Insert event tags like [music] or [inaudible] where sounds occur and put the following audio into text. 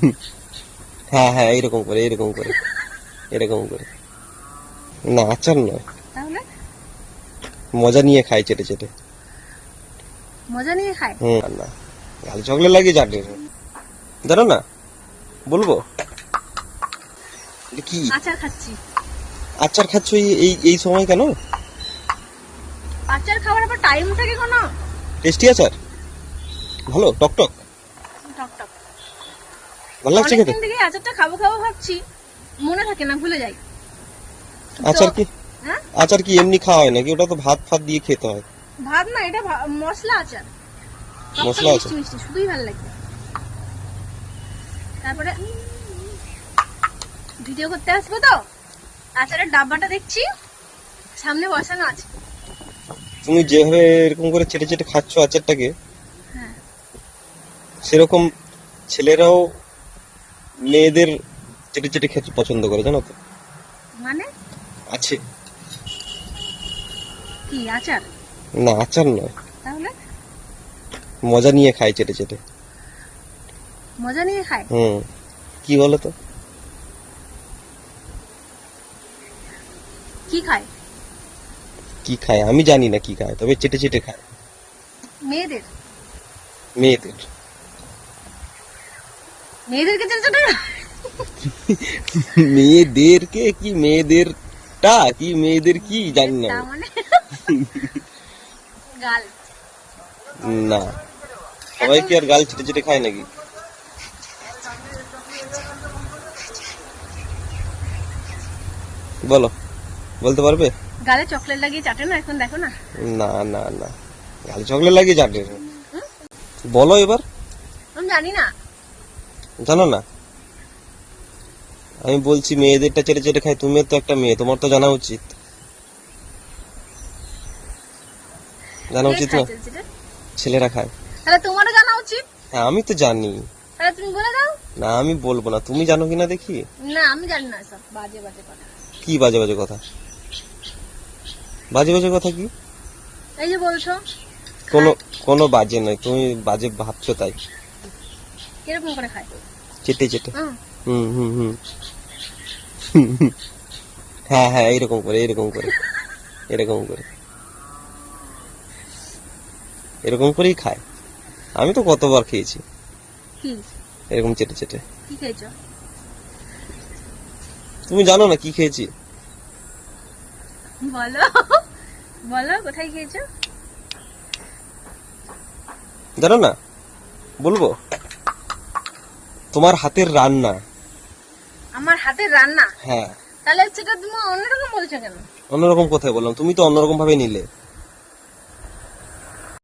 [laughs] হ্যাঁ হ্যাঁ এরকম করে এরকম করে এরকম করে। না আচার নয় মজা নিয়ে খাই চেটে চেটে। মজা নিয়ে খায়? হুম না। গাল চকলেট লাগিয়ে চাটনি জানো না বলব? কি? আচার খাচ্ছি। আচার খাচ্ছ এই- এই এই সময় কেন? আচার খাওয়ার আবার টাইম থাকে কোনো? টেস্টি আচার? ভালো? টক টক? টক টক। ভালো লাগছে খেতে? থেকে আচারটা খাব খাব ভাবছি। মনে থাকে না ভুলে যাই। আচার কি? হ্যাঁ? আচার কি এমনি খাওয়া হয় নাকি? ওটা তো ভাত ফাত দিয়ে খেতে হয়। ভাত না এটা মশলা আচার। মশলা আচার? মিষ্টি শুধুই ভালো লাগে। তারপরে ভিডিও করতে আসব তো? আচারের ডাব্বাটা দেখছি সামনে বসানো আছে। তুমি যেভাবে এরকম করে চেটে চেটে খাচ্ছ আচারটাকে হ্যাঁ। সেরকম ছেলেরাও মেয়েদের চেটে চেটে খেতে পছন্দ করে জানো তো? মানে? আছে। কি আচার? না আচার নয়। তাহলে? মজা নিয়ে খাই চেটে চেটে। মজা নিয়ে খায়? হুম। কি বলো তো কি খায়? কি খায়? আমি জানি না কি খায় তবে চেটে চেটে খায়। মেয়েদের? মেয়েদের। মেয়েদেরকে? [laughs] মেয়েদেরকে কি মেয়েদেরটা? কি মেয়েদের কি? জানি না। মানে? [laughs] না। সবাই কি আর গাল চেটে চেটে খায় নাকি? বলো। বলতে পারবে? গালে চকলেট লাগিয়ে চাটে না এখন? দেখো না। না না না। গাল চকলেট লাগিয়ে চাটে। বলো এবার। আমি জানি না। জানো না? আমি বলছি মেয়েদেরটা চেটে চেটে খায় তুমিও তো একটা মেয়ে তোমার তো জানা উচিত। জানা উচিত না? ছেলেরা? খায়। তাহলে তোমারও জানা উচিত? হ্যাঁ আমি তো জানি। তাহলে তুমি বলে দাও। না আমি বলব না। তুমি জানো কিনা দেখি? না আমি জানি না সব। বাজে বাজে কথা। কি বাজে বাজে কথা? বাজে বাজে কথা কি? এই যে বলছো। কোনো কোনো বাজে নয় তুমি বাজে ভাবছ তাই। কীরকম করে খায়। চেটে চেটে। হুম, হুম হুম হুম। হ্যাঁ হ্যাঁ এরকম করে এরকম করে এরকম করে। এরকম করেই খায়। আমি তো কতবার খেয়েছি। এরকম চেটে চেটে। কি খেয়েছো? তুমি জানো না কি খেয়েছি? বলো বলো কোথায় খেয়েছো? জানো না? বলব? তোমার হাতের রান্না। আমার হাতের রান্না? হ্যাঁ। তাহলে সেটা তুমি অন্যরকম বলছো কেন? অন্যরকম কোথায় বললাম তুমি তো অন্যরকম ভাবে নিলে।